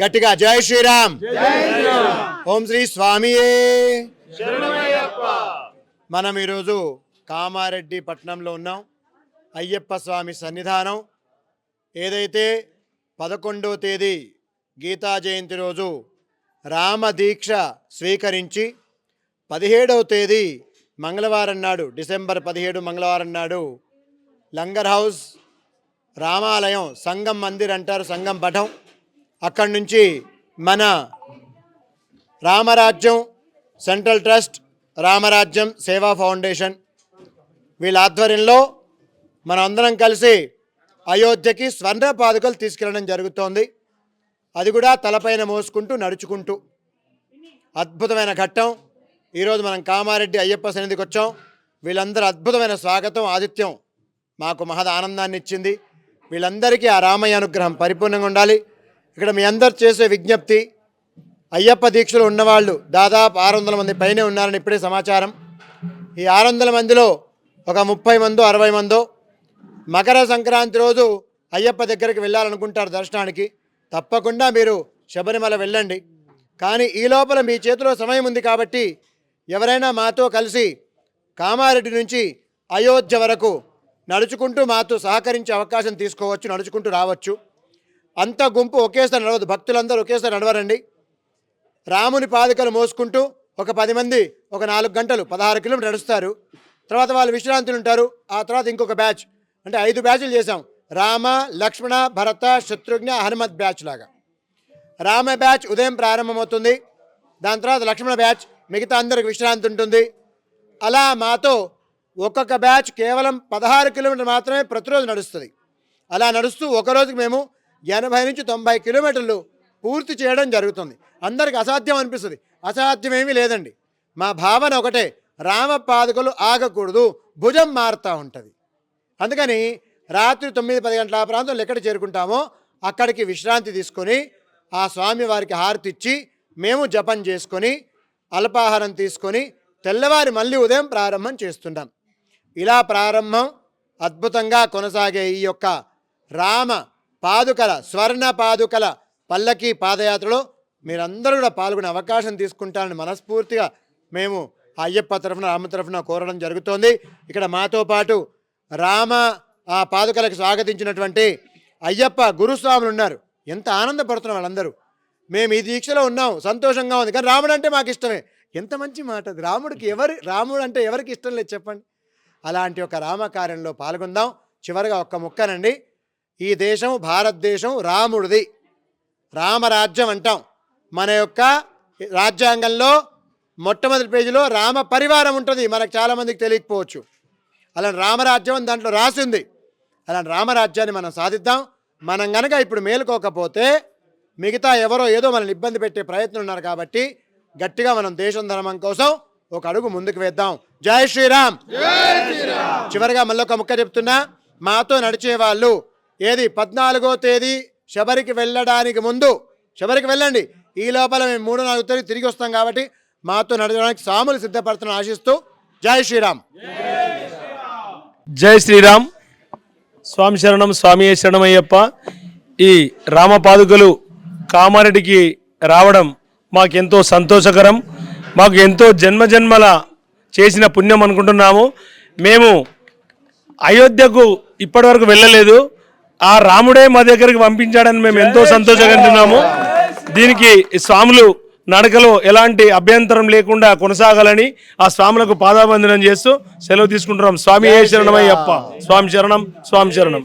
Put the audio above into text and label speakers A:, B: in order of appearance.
A: గట్టిగా జై శ్రీరామ్. ఓం శ్రీ స్వామియే. మనం ఈరోజు కామారెడ్డి పట్టణంలో ఉన్నాం. అయ్యప్ప స్వామి సన్నిధానం. ఏదైతే పదకొండవ తేదీ గీతా జయంతి రోజు రామదీక్ష స్వీకరించి పదిహేడవ తేదీ మంగళవారం నాడు డిసెంబర్ పదిహేడు మంగళవారం నాడు లంగర్ హౌస్ రామాలయం సంగం మందిర్ అంటారు సంగం పఠం అక్కడి నుంచి మన రామరాజ్యం సెంట్రల్ ట్రస్ట్ రామరాజ్యం సేవా ఫౌండేషన్ వీళ్ళ ఆధ్వర్యంలో మనం అందరం కలిసి అయోధ్యకి స్వర్ణ పాదుకలు తీసుకెళ్ళడం జరుగుతోంది. అది కూడా తలపైన మోసుకుంటూ నడుచుకుంటూ. అద్భుతమైన ఘట్టం. ఈరోజు మనం కామారెడ్డి అయ్యప్ప సన్నిధికి వచ్చాం. వీళ్ళందరూ అద్భుతమైన స్వాగతం ఆతిథ్యం మాకు మహద ఆనందాన్ని ఇచ్చింది. వీళ్ళందరికీ ఆ రామయ్య అనుగ్రహం పరిపూర్ణంగా ఉండాలి. ఇక్కడ మీ అందరు చేసే విజ్ఞప్తి అయ్యప్ప దీక్షలు ఉన్నవాళ్ళు దాదాపు ఆరు వందల మంది పైనే ఉన్నారని ఇప్పుడే సమాచారం. ఈ ఆరు వందల మందిలో ఒక ముప్పై మందో అరవై మందో మకర సంక్రాంతి రోజు అయ్యప్ప దగ్గరికి వెళ్ళాలనుకుంటారు దర్శనానికి. తప్పకుండా మీరు శబరిమల వెళ్ళండి. కానీ ఈ లోపల మీ చేతిలో సమయం ఉంది కాబట్టి ఎవరైనా మాతో కలిసి కామారెడ్డి నుంచి అయోధ్య వరకు నడుచుకుంటూ మాతో సహకరించే అవకాశం తీసుకోవచ్చు నడుచుకుంటూ రావచ్చు. అంత గుంపు ఒకేసారి నడవదు. భక్తులందరూ ఒకేసారి నడవరండి. రాముని పాదుకలు మోసుకుంటూ ఒక పది మంది ఒక నాలుగు గంటలు పదహారు కిలోమీటర్ నడుస్తారు. తర్వాత వాళ్ళు విశ్రాంతులు ఉంటారు. ఆ తర్వాత ఇంకొక బ్యాచ్. అంటే ఐదు బ్యాచ్లు చేసాం రామ లక్ష్మణ భరత శత్రుఘ్న హనుమత్ బ్యాచ్ లాగా. రామ బ్యాచ్ ఉదయం ప్రారంభమవుతుంది. దాని తర్వాత లక్ష్మణ బ్యాచ్ మిగతా అందరికి విశ్రాంతి ఉంటుంది. అలా మాతో ఒక్కొక్క బ్యాచ్ కేవలం పదహారు కిలోమీటర్లు మాత్రమే ప్రతిరోజు నడుస్తుంది. అలా నడుస్తూ ఒక రోజుకి మేము ఎనభై నుంచి తొంభై కిలోమీటర్లు పూర్తి చేయడం జరుగుతుంది. అందరికి అసాధ్యం అనిపిస్తుంది. అసాధ్యమేమీ లేదండి. మా భావన ఒకటే రామ పాదుకలు ఆగకూడదు భుజం మారుతూ ఉంటుంది. అందుకని రాత్రి తొమ్మిది పది గంటల ప్రాంతంలో ఎక్కడ చేరుకుంటామో అక్కడికి విశ్రాంతి తీసుకొని ఆ స్వామి వారికి హారతి ఇచ్చి మేము జపం చేసుకొని అల్పాహారం తీసుకొని తెల్లవారి మళ్ళీ ఉదయం ప్రారంభం చేస్తున్నాం ఇలా ప్రారంభం అద్భుతంగా కొనసాగే ఈ యొక్క రామ పాదుకల స్వర్ణ పాదుకల పల్లకి పాదయాత్రలో మీరందరూ కూడా పాల్గొనే అవకాశం తీసుకుంటారని మనస్ఫూర్తిగా మేము అయ్యప్ప తరఫున రామ తరఫున కోరడం జరుగుతోంది. ఇక్కడ మాతో పాటు రామ ఆ పాదుకలకు స్వాగతించినటువంటి అయ్యప్ప గురుస్వాములు ఉన్నారు. ఎంత ఆనందపడుతున్నారు వాళ్ళందరూ. మేము ఈ దీక్షలో ఉన్నాం సంతోషంగా ఉంది. కానీ రాముడు అంటే మాకు ఇష్టమే. ఎంత మంచి మాట. రాముడికి ఎవరి రాముడు అంటే ఎవరికి ఇష్టం లేదు చెప్పండి. అలాంటి ఒక రామకార్యంలో పాల్గొందాం. చివరిగా ఒక్క ముక్కనండి. ఈ దేశం భారతదేశం రాముడిది. రామరాజ్యం అంటాం. మన యొక్క రాజ్యాంగంలో మొట్టమొదటి పేజీలో రామ పరివారం ఉంటుంది. మనకు చాలామందికి తెలియకపోవచ్చు. అలాంటి రామరాజ్యం అని దాంట్లో రాసింది. అలాంటి రామరాజ్యాన్ని మనం సాధిద్దాం. మనం గనక ఇప్పుడు మేలుకోకపోతే మిగతా ఎవరో ఏదో మనల్ని ఇబ్బంది పెట్టే ప్రయత్నం ఉన్నారు కాబట్టి గట్టిగా మనం దేశం ధర్మం కోసం ఒక అడుగు ముందుకు వేద్దాం. జై శ్రీరామ్. చివరిగా మళ్ళీ ఒక ముక్క చెప్తున్నా మాతో నడిచే వాళ్ళు ఏది పద్నాలుగో తేదీ శబరికి వెళ్ళడానికి ముందు శబరికి వెళ్ళండి. ఈ లోపల మేము మూడు నాలుగు తేదీ తిరిగి వస్తాం కాబట్టి మాతో నడవడానికి సాములు సిద్ధపడుతున్న ఆశిస్తూ జై శ్రీరామ్.
B: జై శ్రీరామ్. స్వామి శరణం స్వామి శరణమయ్యప్ప. ఈ రామపాదుకలు కామారెడ్డికి రావడం మాకెంతో సంతోషకరం. మాకు ఎంతో జన్మజన్మల చేసిన పుణ్యం అనుకుంటున్నాము. మేము అయోధ్యకు ఇప్పటివరకు వెళ్ళలేదు. ఆ రాముడే మా దగ్గరికి పంపించాడని మేము ఎంతో సంతోషంగా దీనికి స్వాములు నడకలో ఎలాంటి అభ్యంతరం లేకుండా కొనసాగాలని ఆ స్వాములకు పాదాబంధనం చేస్తూ సెలవు తీసుకుంటున్నాం. స్వామి ఏ శరణమయ్యప్ప. స్వామి శరణం స్వామి శరణం.